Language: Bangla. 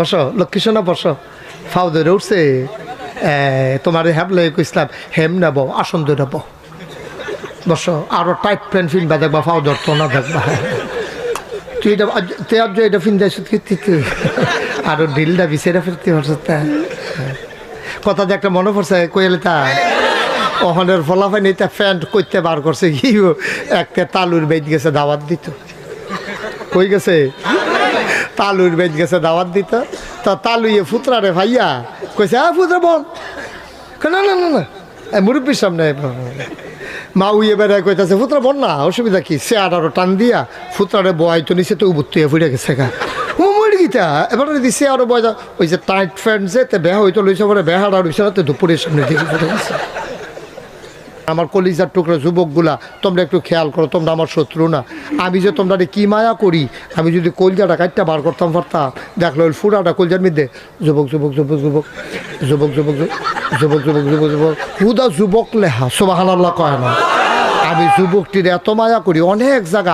বসো লক্ষ্মী সোনা বসো। ফাউ ধরে উঠছে। তোমার হ্যাবলে ইসলাম হেম নেব, আসন ধরে নেব। বসো, আরও টাইট প্যান্ট ফিনবা দেখবা ফাউ ধরতো না দেখবা। তুই এটা তুই আজ এটা ফিন দেয় কি তুই। আরও ঢিলটা বিছেরা ফিরতে পারছ কথা যে একটা মনে পড়ছে, কইলে তা। ওখানের ফলাফাই নিতে প্যান্ট করতে বার করছে, কি একটা তালুর বেদ গেছে, দাওয়াত দিত। কই গেছে? তালুর বেদ গেছে দাওয়াত দিত। তা তালুয়ে ফুতরা রে ভাইয়া কইছে, আ, ফুতরা বল। না না না না। মুরব্বীর সামনে মা উইয়ে বেড়ায় কইতাছে, ফুতরা বল না, অসুবিধা কি? সে আর আরও টান দিয়া ফুতরারে বয় তো নিচে তো উবুত্তুয়ে ফুটে গেছে গা। ও মরে গিতা, এবার দিছে আরও বয় ওই যে টাইট ফ্রেন্ড যে বেহা হইতো লইছে পরে বেহাড়া রইছে দুপুরের সামনে দিকে ফুটে গেছে। আমার কলিজার টুকরো যুবকগুলা তোমরা একটু খেয়াল করো তোমরা আমার শত্রু না আমি যে তোমরা কি মায়া করি আমি যদি কলজাটা কাটটা বার করতাম পারতাম দেখল ওই ফুরাটা কলজার মধ্যে যুবক যুবক যুবক যুবক যুবক যুবক যুবক যুবক যুবক যুবক হুদা যুবক লেহা সোবাহান কয় না আমি যুবকটির এত মায়া করি অনেক জায়গা